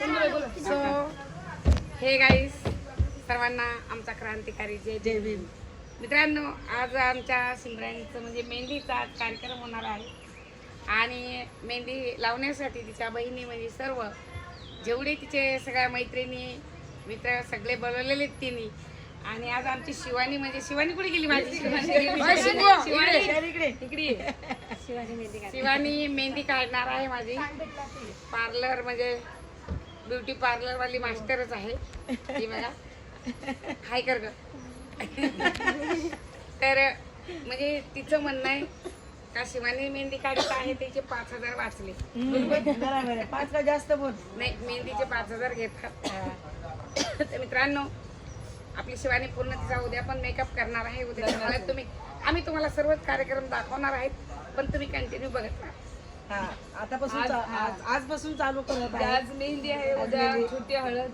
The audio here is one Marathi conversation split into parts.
सो हे गाईस सर्वांना आमचा क्रांतिकारी जय जय भीम. मित्रांनो आज आमच्या सिमराणीचं म्हणजे मेहंदीचा आज कार्यक्रम होणार आहे. आणि मेहंदी लावण्यासाठी तिच्या बहिणी म्हणजे सर्व जेवढे तिचे सगळ्या मैत्रिणी मित्र सगळे बोलवलेले तिने. आणि आज आमची शिवानी म्हणजे शिवानी कुठे गेली माझी? शिवानी शिवानी इकडे. शिवानी मेहंदी काढणार आहे माझी. पार्लर म्हणजे ब्युटी पार्लर वाली मास्टरच आहे. ती बघा. हाय कर ग. तर म्हणजे तिचं म्हणणं आहे का शिवानी मेहंदी काढत आहे त्याचे पाच हजार वाचले. बरोबर आहे. पाच का जास्त बोल. नाही मेहंदीचे पाच हजार घेतात. तर मित्रांनो आपली शिवानी पूर्ण तिचा उद्या पण मेकअप करणार आहे. उद्या तुम्हाला तुम्ही आम्ही तुम्हाला सर्वच कार्यक्रम दाखवणार आहेत पण तुम्ही कंटिन्यू बघत राहा. हा आतापासून चा- आज- आजपासून चालू करत आहे. आज मेहंदी आहे उद्या छोटी हळद.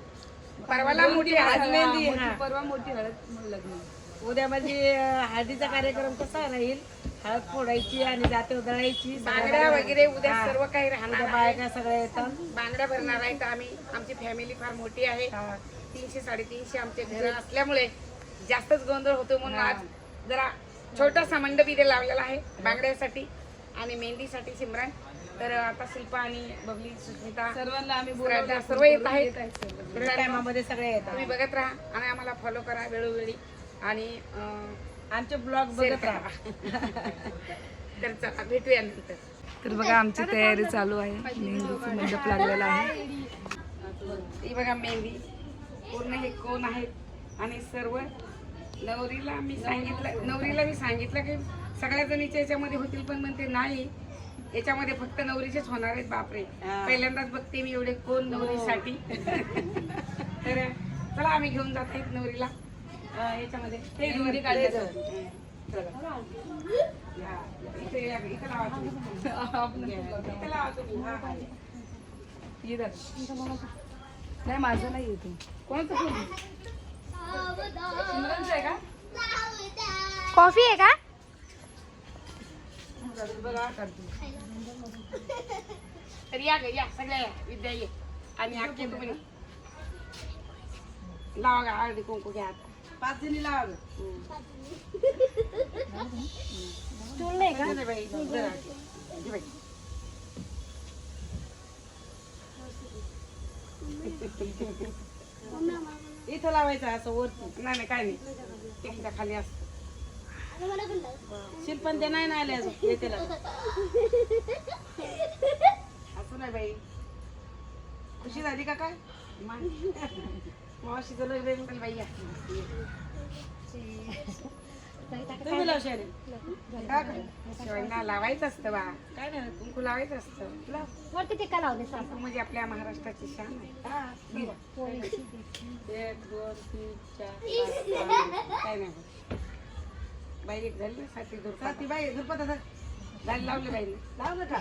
परवाला मोठी आज हळद. मेहंदी मोठी- हा. परवा मोठी हळद मग लग्न उद्या म्हणजे अं, हळदीचा कार्यक्रम कसा राहील? हळद फोडायची आणि जाते उधळायची बांगड्या वगैरे उद्या हा. सर्व काही उद्या राहणार आहे. बायका सगळ्या येतात. बांगड्या भरणार आहेत आम्ही. आमची फॅमिली फार मोठी आहे. हा. तीनशे साडेतीनशे आमचे घर असल्यामुळे जास्तच गोंधळ होतो म्हणून आज जरा छोटासा मंडप इथे लावलेला आहे बांगड्यासाठी. आणि मेहंदीसाठी सिमरन. तर आता शिल्पा आणि बबली सुस्मिता सर्वांना आम्ही बोलावलं सर्व येत आहेत. टायमामध्ये सगळे येतात तुम्ही बघत राहा आणि आम्हाला फॉलो करा वेळोवेळी. आणि आमचे ब्लॉग बघत राहा. तर चला भेटूया नंतर. तर बघा आमची तयारी चालू आहे. मेहंदीचा मंडप लागलेला आहे. ही बघा मेहंदी. पूर्ण हे कोण आहेत? आणि सर्व नवरीला मी सांगितलं नवरीला मी सांगितलं की सगळ्या जणीच्या याच्यामध्ये होतील पण म्हणते नाही. याच्यामध्ये फक्त नवरीचेच होणार आहेत बापरे. हा. पहिल्यांदाच बघते मी एवढे कोण नवरीसाठी. तर चला आम्ही घेऊन जात आहेत नवरीला. याच्यामध्ये. ते. हं. हा, हा. नाही माझं नाही येते कोणतं फुल? सिमरनचं आहे का? कॉफी आहे का. तर या ग या सगळ्या या विद्या ये. आणि अख्खे तुम्ही लावा गा हळदी कुंकू घ्या. पाच जणी लावा नाही का? बाई, बाई. इथं लावायचं असं वरती. नाही नाही काय नाही. एकदा खाली असत. शिल्पन ते नाही ना आले अजून. येते. असं नाही बाई. खुशी झाली का काय? मावशीचं लग्न चल बाई या. तुम्ही लाव शाली का? काय शिवायला लावायचं असतं बा. काय नाही कुंकू लावायचं असतं. लाव. वरती टिक्का लावते कुंकू म्हणजे आपल्या महाराष्ट्राची शान आहे. हा. एक दोन तीन चार. काय नाही. बाई एक झाली ना साठी दूर साती बाई दुर्पत आता झाली लावली बाईने. लावलं का?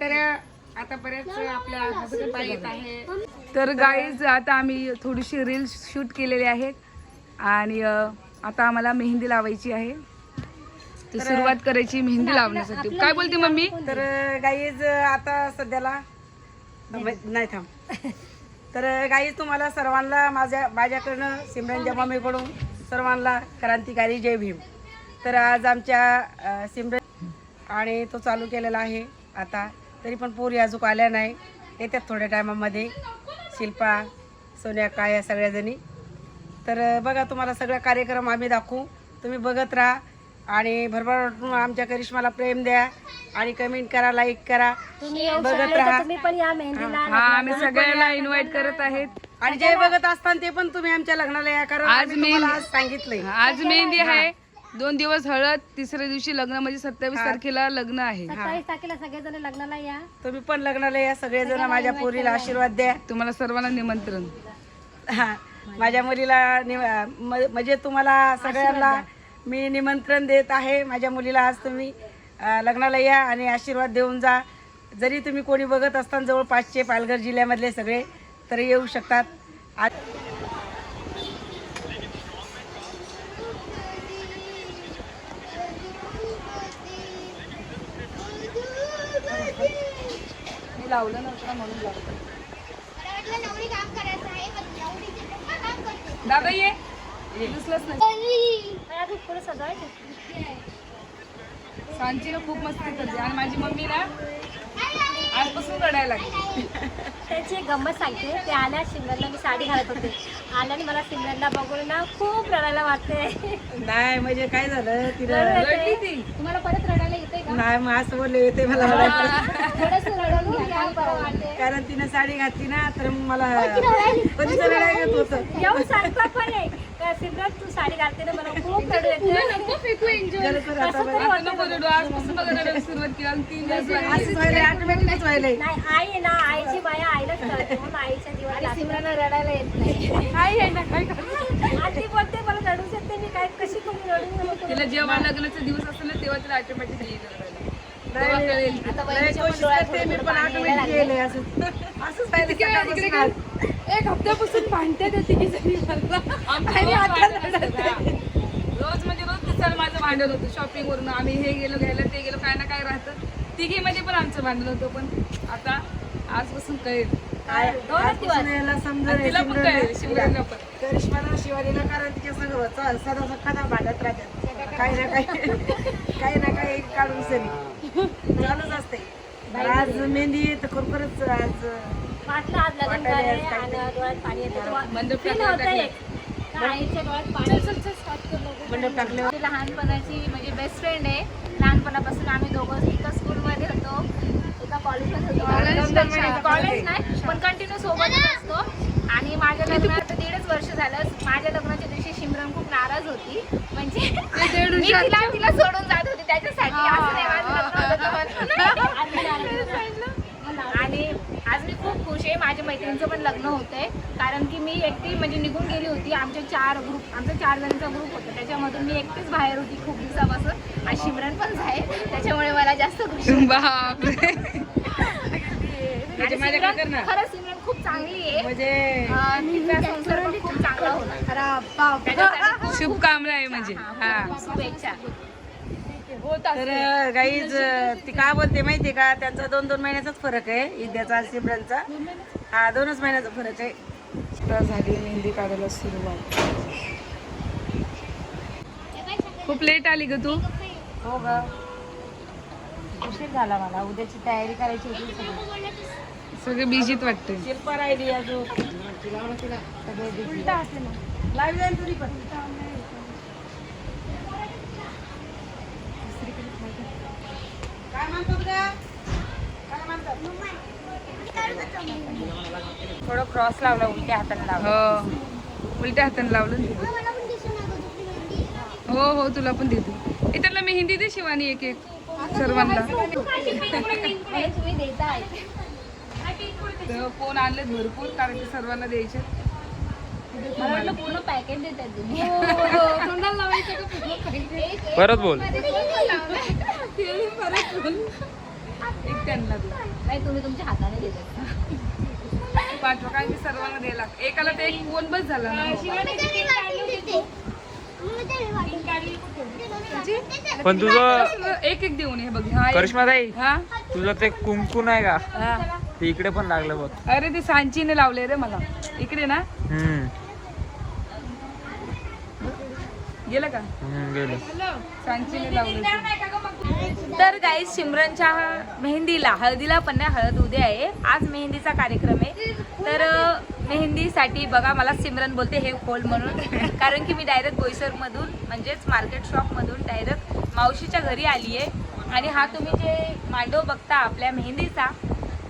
तर आता बऱ्याच आपल्या हसबंड बाई येत आहे. तर गाईज आता आम्ही थोडीशी रील शूट केलेली आहेत आणि आता आम्हाला मेहंदी लावायची आहे. तर सुरुवात करायची मेहंदी लावण्यासाठी. काय बोलते मम्मी? तर गाईज आता सध्याला नाही थांब. तर गाईज तुम्हाला सर्वांना माझ्या माझ्याकडनं सिमरनच्या मम्मीकडून सर्वांना क्रांतिकारी जय भीम. तर आज आमच्या सिमरन आणि तो चालू केलेला आहे आता. तरी पण पोरी अजून आल्या नाही. येतात थोड्या टायमामध्ये. शिल्पा सोन्या काय या सगळ्याजणी. तर बघा तुम्हाला सगळा कार्यक्रम आम्ही दाखवू. तुम्ही बघत राहा. आणि भरभर आमच्या करिश्माला प्रेम द्या आणि कमेंट करा लाईक करा. तुम्ही येऊ बघत शकले राहा. तुम्ही पण या मेहंदीला हा आम्ही सगळ्यांना इन्व्हाइट करत आहेत. आणि जे बघत असताना ते पण तुम्ही आमच्या लग्नाला या कारण आज आम्ही तुम्हाला मेहंदी- आज सांगितलंय. आज मेहंदी आहे. दोन दिवस हळद तिसऱ्या दिवशी लग्न म्हणजे सत्तावीस तारखेला लग्न आहे. सत्तावीस तारखेला सगळेजण लग्नाला या. तुम्ही पण लग्नाला या सगळेजण माझ्या पोरीला आशीर्वाद द्या. तुम्हाला सर्वांना निमंत्रण. हा. माझ्या मुलीला नि- म- म्हणजे तुम्हाला सगळ्यांना मी निमंत्रण देत आहे माझ्या मुलीला. आज तुम्ही लग्नाला या आणि आशीर्वाद देऊन जा. जरी तुम्ही कोणी बघत असताना जवळपासचे पालघर जिल्ह्यामधले सगळे तर येऊ शकतात. आज लावलं नव्हतं म्हणून लावलं. दादा ये. दिसलंच नाही अजून पुढे सजवायचं सांची ना खूप मस्ती करते आणि माझी मम्मी ना आजपासून रडायला लागली. त्याची एक गंमत सांगते. ते आल्या सिमरनला मी साडी घालत होते. आल्याने मला सिमरनला बघून ना खूप रडायला वाटते नाही म्हणजे काय झालं? तिला रडली ती. तुम्हाला परत रडायला येते का? नाही मग असं बोलले येते मला. थोडस बरं वाटते कारण तिने साडी घातली ना तर मला कधीच रडायला येत होतं. येऊन सांगता पण आहे सिमरन तू साडी घालते ना मला खूप रडू येते. कसं तरी वाटतं. असंच व्हायलंय व्हायलंय नाही आई आहे ना आईची माया आईलाच कळते. म्हणून आईच्या जीवाला रडायला येत नाही? आजी बोलते मला रडूच येते मी काय कशी नको. तिला जेव्हा लग्नाचा दिवस असेल ना तेव्हा तिला ऑटोमॅटिक. तेव्हा कोशिश करते मी पण गेले असं. असंच इकडे काय? आज. एक हप्त्यापासून भांडते ते तिघी जणी आणि आता आहे. रोज म्हणजे रोज तिचं माझं भांडण होतं. शॉपिंग वरून आम्ही हे गेलो घ्यायला ते गेलो काय ना काय राहतं. तिघीमध्ये पण आमचं भांडण होतं पण आता आजपासून कळेल. काय? आजपासून याला समजून आणि तिला पण कळेल आहे शिवराजला पण. करिश्माला शिवानीला कारण तिच्या सगळं सदा भांडत राहतात. काही ना काही काही ना काही काढून सरी. चालूच असते तर आज मेहंदी तर खरोखरच आज वाटलं आज लग्न काय आणि डोळ्यात पाणी येते. होतं. एक. का आईच्या डोळ्यात पाणी माझी लहानपणाची म्हणजे बेस्ट फ्रेंड आहे. लहानपणापासून आम्ही दोघं एका स्कूलमध्ये होतो. एका कॉलेजमध्ये होतो. कॉलेज नाही पण कंटिन्यू सोबतच असतो. आणि माझ्या लग्नात दीडच वर्ष झालं. माझ्या लग्नाच्या दिवशी शिमरन खूप नाराज होती. म्हणजे तिला तिला सोडून जात होते. त्याच्यासाठी असं नाही माझं लग्न होतं तेव्हा. आणि आज मी खूप खुश आहे. माझ्या मैत्रिणीचं पण लग्न होतंय. कारण की मी एकटी म्हणजे निघून गेली होती. आमचे चार ग्रुप आमचा चार जणांचा ग्रुप होता. त्याच्यामधून मी एकटीच बाहेर होती खूप दिवसापासून. आणि शिमरन पण आहे. त्याच्यामुळे मला जास्त खुशी आहे. माझ्याकडे कर सिमरन खूप चांगली आहे. म्हणजे अं, तिचा संसार पण खूप चांगला खूप शुभकामना आहे म्हणजे. हा. शुभेच्छा. तर गाईज ती का बोलते माहितीये का? त्यांचा दोन दोन महिन्याचाच फरक आहे विद्याचा आणि सिमरनचा. हा दोनच महिन्याचा फरक आहे. आता झाली मेहंदी काढायला सुरुवात. खूप लेट आली ग तू. हो ग. उशीर झाला मला. उद्याची तयारी करायची होती सगळी. बिजीत वाटते. शिल्पा राहिली अजून. लाईव्ह जाईल तुझी पण काय म्हणतात ग काय म्हणतात थोडं क्रॉस लावला उलट्या हाताने लावला. हो. उलट्या हाताने लावलं. हो हो तुला पण देते. ए त्याला मेहंदी दे शिवानी एक एक सर्वांना. हे तुम्ही देताय तर फोन आणलेत भरपूर कारण की सर्वांना द्यायचे. पूर्ण पॅकेट देतात तुम्ही. परत बोल. एक त्यांना दे. नाही तुम्ही तुमच्या हाताने देतात पाठवा काय सर्वांना द्यायला. एकाला ते एक फोन बस झाला ना. पण तुझं एक एक देऊन बघ. हा एक. करिश्मा ताई हा? तुझं ते कुंकू नाही का? हा. ते इकडे पण लागलं बघ. अरे ते सांचीने लावले रे मला. इकडे ना. हम्म. गेलं का? हम्म, गेलं. सांचीने लावलं तर गाईज सिमरनच्या मेहंदीला हळदीला पण नाही हळद उद्या आहे. आज मेहंदीचा कार्यक्रम आहे. तर मेहंदीसाठी बघा मला सिमरन बोलते हे खोल म्हणून. कारण की मी डायरेक्ट बोईसरमधून म्हणजेच मार्केट शॉपमधून डायरेक्ट मावशीच्या घरी आली आहे. आणि हा तुम्ही जे मांडव बघता आपल्या मेहंदीचा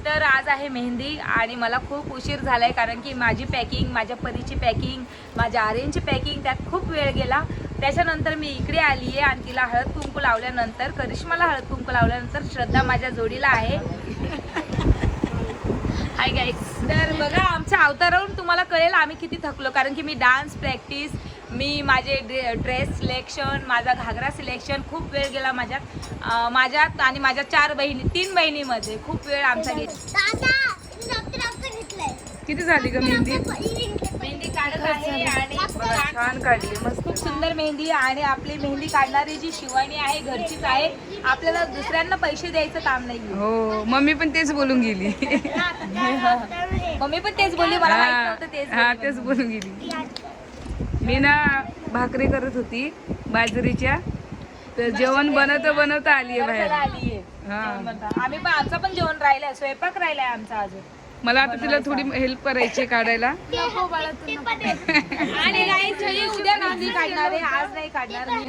तर आज आहे मेहंदी आणि मला खूप उशीर झाला आहे कारण की माझी पॅकिंग माझ्या परीची पॅकिंग माझ्या आरेंजची पॅकिंग त्यात खूप वेळ गेला. त्याच्यानंतर मी इकडे आली आहे आणि तिला हळद कुंकू लावल्यानंतर करिश्माला हळद कुंकू लावल्यानंतर श्रद्धा माझ्या जोडीला आहे. हाय तर बघा आमच्या अवतारावरून तुम्हाला कळेल आम्ही किती थकलो कारण की मी डान्स प्रॅक्टिस मी माझे ड्रेस सिलेक्शन माझा घागरा सिलेक्शन खूप वेळ गेला माझ्यात. अं, माझ्यात आणि माझ्या चार बहिणी तीन बहिणीमध्ये खूप वेळ आमचा गेला. किती झाली ग मेहंदी? आहे आणि छान काढली मस्त. खूप सुंदर मेहंदी आणि आपली मेहंदी काढणारी जी शिवानी आहे घरचीच आहे आपल्याला दुसऱ्यांना पैसे द्यायचं काम नाही हो मम्मी पण तेच बोलून गेली. मम्मी पण तेच बोलली मला माहीत नव्हतं तेच हा तेच बोलून गेली. मी ना भाकरी करत होती बाजरीच्या. तर जेवण बनवता बनवता आली आहे बाहेर. आलीये हा. आम्ही पण आमचं पण जेवण राहिलंय स्वयंपाक राहिलाय आमचा अजून. मला आता तिला थोडी हेल्प करायची काढायला. आणि उद्या काढणार आहे. आज नाही काढणार मी.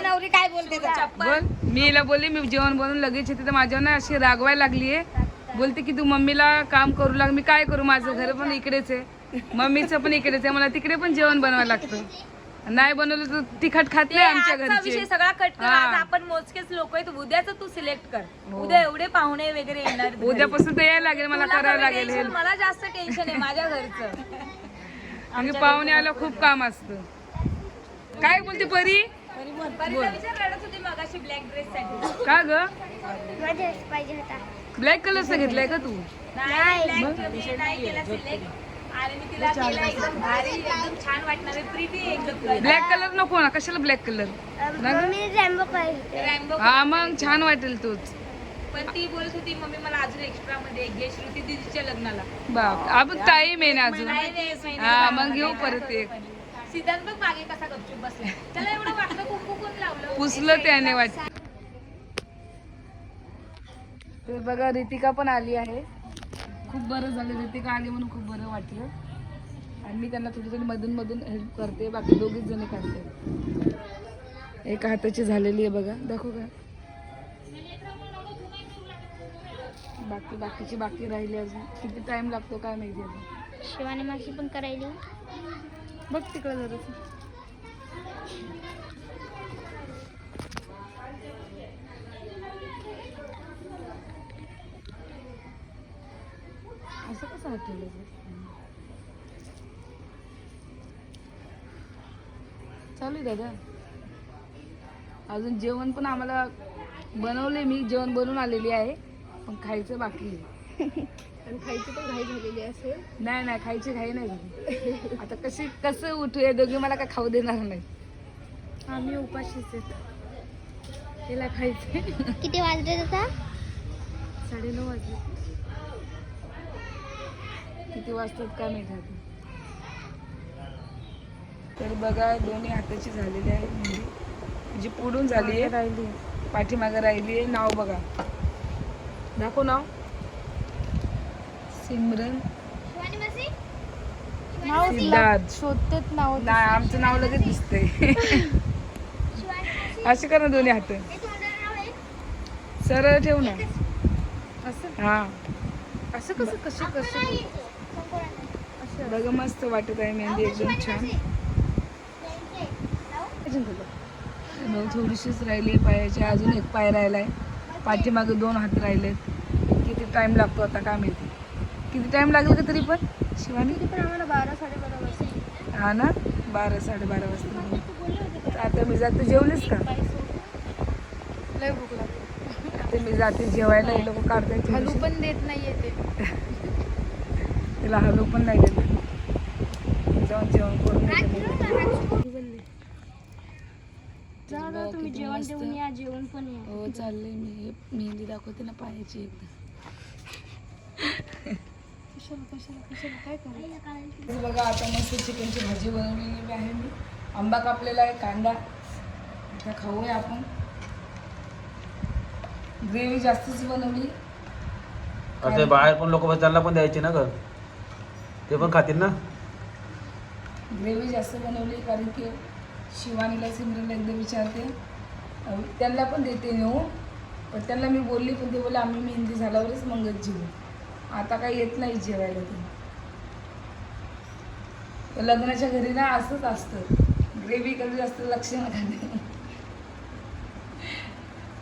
नवरी काय बोलते बोल. मी हिला बोलली मी जेवण बनवून लगेच येते. तर माझ्यावर ना अशी रागवायला लागली आहे बोलते की तू मम्मीला काम करू लाग. मी काय करू? माझं घर पण इकडेच आहे. मम्मीचं पण इकडेच आहे. मला तिकडे पण जेवण बनवायला लागतं. नाही बनवलं तर तिखट खात नाही आमच्या आजचा विषय घरचे सगळा कट कर. हा. आपण मोजकेच लोक आहेत. उद्याच तू सिलेक्ट कर. उद्या एवढे पाहुणे वगैरे येणार घरी. उद्यापासून तर यायला लागेल मला तुला करायला कमी लागेल help. मला जास्त टेन्शन आहे माझ्या घरचं. आणि पाहुणे आलं खूप काम असतं. काय बोलते परी? परिणा विचार रडत होती मगाशी ब्लॅक ड्रेस साठी? का ग? पाहिजे होता. ब्लॅक कलरचा घेतलाय का तू? नाही black नाही केला सिलेक्ट. आणि मी तिला केला एकदम भारी एकदम छान वाटणार आहे. प्रीती एकदम ब्लॅक कलर नको ना कशाला ब्लॅक कलर? मी रॅम्बो हा मग छान वाटेल तूच. पण ती बोलत होती मम्मी मला अजून एक्स्ट्रा मध्ये घे. श्रुती दिदीच्या लग्नाला. बाप आहे ना अजून. नाही नाही, नाही, हा मग घेऊ परत एक. सिद्धांत बघ मागे कसा गपचूप बसला त्याला एवढं वाटलं कुंकू कोण लावलं? पुसलं त्याने वाटत बघा रितिका पण आली आहे. खूप बरं झालं रितिका आली म्हणून खूप बरं वाटलं. आणि मी त्यांना थोडी थोडी मधून मधून हेल्प करते. बाकी दोघीच जणी काढते. एका हाताची झालेली आहे बघा. दाखवू का? बाकी बाकीची बाकी राहिली अजून. किती टाइम लागतो काय माहिती अजून शिवानी माशी पण करायली. बघ तिकडे जरा. असं कसं हटवलं चालू आहे दादा. अजून जेवण पण आम्हाला बनवले मी जेवण बनवून आलेली आहे पण खायचं बाकी आहे. खायची पण घाई झालेली असेल. नाही नाही खायची घाई नाही झाली. आता कशी कसं उठूया दोघी मला काय खाऊ देणार नाही. आम्ही उपाशीच आहेत. तिला खायचे किती वाजले आता साडेनऊ वाजले. किती वाजतात काय माहिती आता. तर बघा दोन्ही हाताची झालेली आहे मेहंदी म्हणजे पुढून झाली आहे राहिली पाठीमागं राहिली आहे नाव बघा. दाखव नाव. सिमरन. सिद्धार्थ. शोधतेच नाव नाही आमचं नाव लगेच दिसतंय. असे कर ना दोन्ही हात. सरळ ठेव ना. असं? हा. असं कसं कशी कशी बघा मस्त वाटत आहे मेहंदी एकदम छान. मग थोडीशीच राहिली आहे पायाची अजून एक पाय राहिला आहे पाठीमागे दोन हात राहिलेत. किती टाइम लागतो आता काय माहिती किती टाइम लागेल का तरी पण? शिवानी? पण आम्हाला बारा साडेबारा वाजता हा ना? बारा साडेबारा वाजता आता मी जाते जेवलीस का? लय भूक लागते आता मी जाते जेवायला. लोक काढतायत हलू. पण देत नाहीये ते. तिला हलू पण नाही देत. जाऊन जेवण करून जेवण जेवण पण हो मी. मेहंदी दाखवते ना पायाची एकदा. बघा आता मस्त चिकनची भाजी बनवलेली आहे मी. आंबा कापलेला आहे कांदा. आता खाऊया आपण. ग्रेव्ही जास्तच बनवली. अरे ते बाहेर पण लोक त्यांना पण द्यायची ना ग ते पण खातील ना? ग्रेव्ही जास्त बनवली कारण की शिवानीला सिमरनला एकदा विचारते. त्यांना पण देते नेऊ पण त्यांना मी बोलली पण ते बोला आम्ही मेहंदी झाल्यावरच मंगत जेवू आता काही येत नाही जेवायला ते. लग्नाच्या घरी ना असंच असतं. ग्रेव्ही कधी जास्त लक्ष नका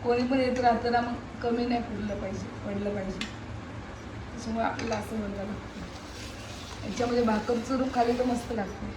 कोणी पण येत राहतं ना मग कमी नाही पडलं पाहिजे पडलं पाहिजे. त्याच्यामुळे आपल्याला असं म्हणलं लागतं. याच्यामध्ये भाकर चुरून खाली तर मस्त लागतं.